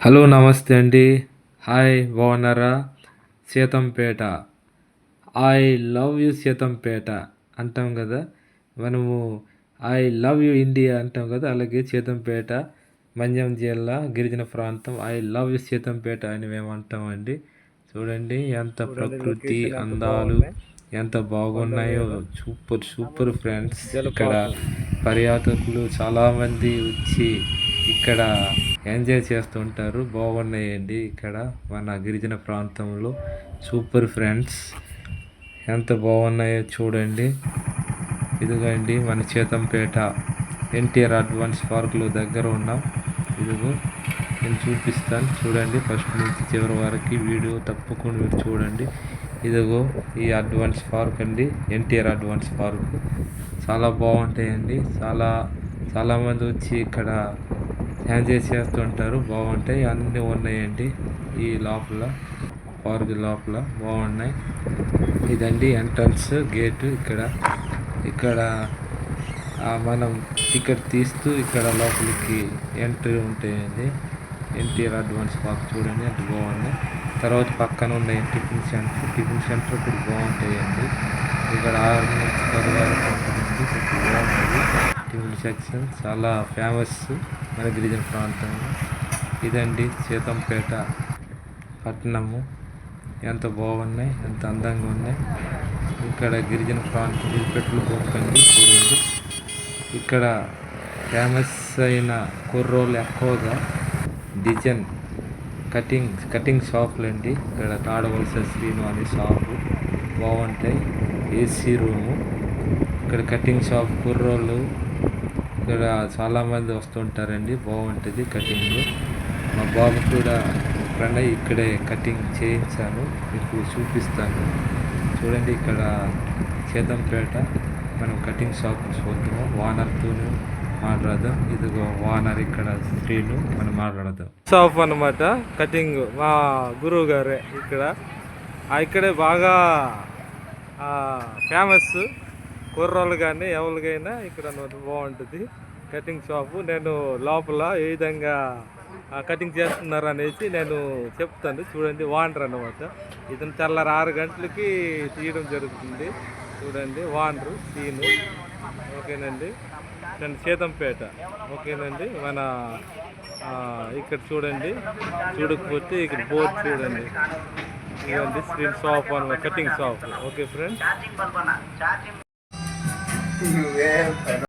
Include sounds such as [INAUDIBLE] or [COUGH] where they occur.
Hello నమస్తే అండి. Hi బాగున్నారా? Seethampeta. I love you Seethampeta అంటాం కదా. మనము ఐ లవ్ యూ ఇండియా అంటాం కదా. అలాగే సీతంపేట మంజం జిల్లా గిరిజన ప్రాంతం ఐ లవ్ యూ సీతంపేట అని మేము అంటామండి. చూడండి ఎంత ప్రకృతి అందాలు ఎంత బాగున్నాయో. Super super friends. ఇక్కడ పర్యాటకులు చాలామంది వచ్చి ఇక్కడ ఎంజాయ్ చేస్తుంటారు బాగున్నాయండి ఇక్కడ మన గిరిజన ప్రాంతంలో. సూపర్ ఫ్రెండ్స్ ఎంత బాగున్నాయో చూడండి. ఇదిగోండి మన చేతంపేట ఎన్టీఆర్ అడ్వాన్స్ పార్కులో దగ్గర ఉన్నాం. ఇదిగో నేను చూపిస్తాను. చూడండి ఫస్ట్ నుంచి చివరి వరకు వీడియో తప్పకుండా మీరు చూడండి. ఇదిగో ఈ అడ్వాన్స్ పార్క్ అండి. NTR advance park. చాలా బాగుంటాయండి. చాలా చాలామంది వచ్చి ఇక్కడ ఎంజాయ్ చేస్తుంటారు. బాగుంటాయి. అన్నీ ఉన్నాయండి. ఈ లోపల పార్క్ లోపల బాగున్నాయి. ఇదండి ఎంట్రన్స్ గేటు ఇక్కడ. ఇక్కడ మనం టికెట్ తీస్తూ ఇక్కడ లోపలికి ఎంట్రీ ఉంటాయండి. ఎన్టీఆర్ అడ్వాన్స్ పార్క్ చూడండి. అంటే బాగున్నాయి తర్వాత పక్కన ఉన్న టిఫిన్ సెంటర్ టిఫిన్ సెంటర్ కూడా బాగుంటాయండి. ఇక్కడ ఆరు నుంచి పది వరకు ఉంటుంది కొంచెం బాగుంటుంది టిఫిన్ సెక్షన్ చాలా ఫేమస్ మన గిరిజన ప్రాంతంలో. ఇదండి సీతంపేట పట్టణము. ఎంత బాగున్నాయి ఎంత అందంగా ఉన్నాయి. ఇక్కడ గిరిజన ప్రాంతం గిరిపెట్లు గొప్పండి చూడండి. ఇక్కడ ఫేమస్ అయిన కుర్రోళ్ళు ఎక్కువగా డిజైన్ కటింగ్ కటింగ్ షాపులు అండి. ఇక్కడ తాడవలస శ్రీను అనే షాపు బాగుంటాయి. AC room. ఇక్కడ కటింగ్ షాప్ కుర్రోళ్ళు ఇక్కడ చాలామంది వస్తుంటారండి. బాగుంటుంది కటింగ్ మా బాబు కూడా ఫ్రెండ్ ఇక్కడే కటింగ్ చేయించాను. మీకు చూపిస్తాను. చూడండి ఇక్కడ చేతంపేట. మనం కటింగ్ షాప్ చూద్దాము వానర్తో మాట్లాడదాం. ఇదిగో వానర్ ఇక్కడ స్త్రీను మనం మాట్లాడదాం. షాప్ అనమాట కటింగ్ మా గురువు గారే ఇక్కడ. ఇక్కడే బాగా ఫేమస్ కుర్రోళ్ళు కానీ ఎవరికైనా ఇక్కడ బాగుంటుంది. Cutting shop. నేను లోపల ఏ విధంగా కటింగ్ చేస్తున్నారు అనేసి నేను చెప్తాను. చూడండి వాండర్ అనమాట ఇతను తెల్లారి ఆరు గంటలకి తీయడం జరుగుతుంది. చూడండి వాండరు సీను. ఓకేనండి. నేను సీతంపేట. ఓకేనండి. మన ఇక్కడ చూడండి. చూడకపోతే ఇక్కడ బోర్డు చూడండి. ఇదండి స్క్రీన్ షాప్ అనమాట cutting shop. Okay friends. [LAUGHS] Bien,